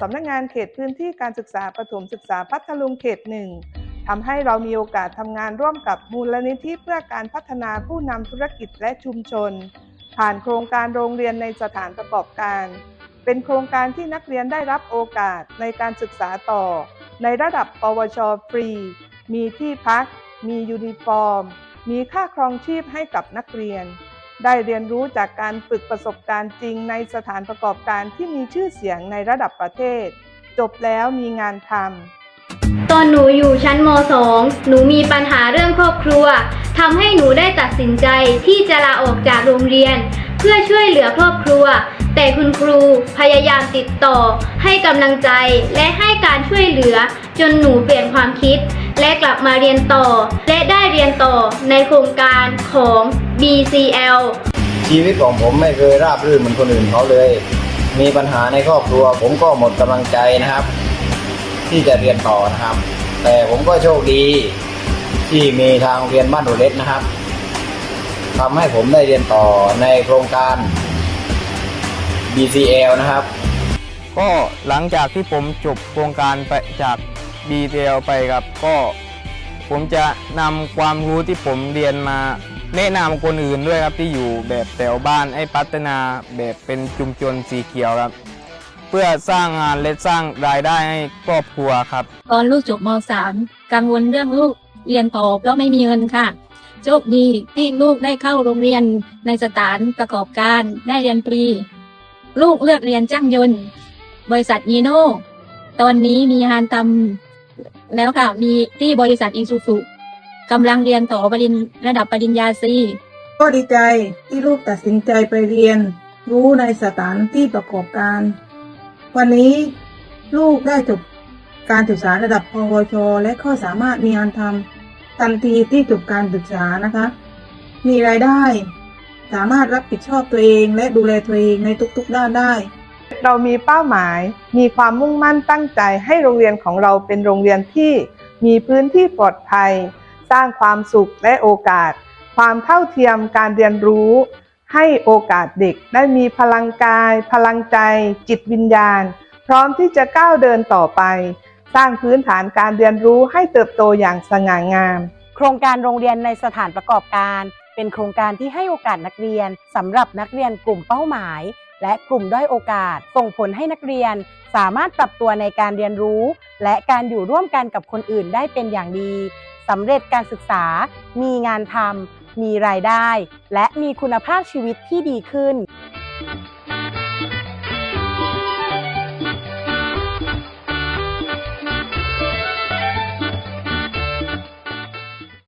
สำนักงานเขตพื้นที่การศึกษาประถมศึกษาพัทลุงเขตหนึ่งทำให้เรามีโอกาสทำงานร่วมกับมูลนิธิเพื่อการพัฒนาผู้นำธุรกิจและชุมชน ผ่านโครงการโรงเรียนในสถานประกอบการ เป็นโครงการที่นักเรียนได้รับโอกาสในการศึกษาต่อ ในระดับปวชฟรี มีที่พัก มียูนิฟอร์ม มีค่าครองชีพให้กับนักเรียน ได้เรียนรู้จากการฝึกประสบการณ์จริงในสถานประกอบการที่มีชื่อเสียงในระดับประเทศ จบแล้วมีงานทำตอนหนูอยู่ชั้นม .2 หนูมีปัญหาเรื่องครอบครัวทำให้หนูได้ตัดสินใจที่จะลาออกจากโรงเรียน เพื่อช่วยเหลือครอบครัว แต่คุณครูพยายามติดต่อ ให้กำลังใจและให้การช่วยเหลือ จนหนูเปลี่ยนความคิด และกลับมาเรียนต่อ และ เรียนต่อในโครงการของ BCL ชีวิตของผมไม่เคยราบรื่นเหมือนคนอื่นเขาเลย มีปัญหาในครอบครัว ผมก็หมดกำลังใจนะครับ ที่จะเรียนต่อนะครับ แต่ผมก็โชคดี ที่มีทางโรงเรียนบ้านโดเล็กนะครับทำให้ผมได้เรียนต่อในโครงการ BCL นะครับ ก็หลังจากที่ผมจบโครงการไปจาก BTL ไปครับก็ ผมจะนำความรู้ที่ผมเรียนมาแนะนำคนอื่นด้วยครับที่อยู่แบบแถวบ้านให้พัฒนาแบบเป็นชุมชนสีเขียวครับ เพื่อสร้างงานและสร้างรายได้ให้ครอบครัวครับ ตอนลูกจบม .3 กังวลเรื่องลูกเรียนต่อเพราะไม่มีเงินค่ะโชคดีที่ลูกได้เข้าโรงเรียนในสถานประกอบการได้เรียนฟรี ลูกเลือกเรียนจ้างยนต์ บริษัทยีโน่ตอนนี้มีงานทำ แล้วค่ะ มีที่บริษัทอีซูซุกำลังเรียนต่อปริญระดับปริญญาตรีก็ดีใจที่ลูกตัดสินใจไปเรียน รู้ในสถานที่ประกอบการ วันนี้ลูกได้จบการศึกษาระดับปวช และก็สามารถมีงานทำทันทีที่จบการศึกษานะคะ มีรายได้ สามารถรับผิดชอบตัวเองและดูแลตัวเองในทุกๆด้านได้ เรามีเป้าหมาย มีความมุ่งมั่นตั้งใจให้โรงเรียนของเราเป็นโรงเรียนที่มีพื้นที่ปลอดภัย สร้างความสุขและโอกาส ความเท่าเทียมการเรียนรู้ ให้โอกาสเด็กได้มีพลังกาย พลังใจ จิตวิญญาณ พร้อมที่จะก้าวเดินต่อไป สร้างพื้นฐานการเรียนรู้ให้เติบโตอย่างสง่างาม โครงการโรงเรียนในสถานประกอบการ เป็นโครงการที่ให้โอกาสนักเรียนสำหรับนักเรียนกลุ่มเป้าหมาย และกลุ่มด้อยโอกาส ส่งผลให้นักเรียนสามารถปรับตัวในการเรียนรู้ และการอยู่ร่วมกันกับคนอื่นได้เป็นอย่างดีสำเร็จการศึกษา มีงานทำมีรายได้ และมีคุณภาพชีวิตที่ดีขึ้น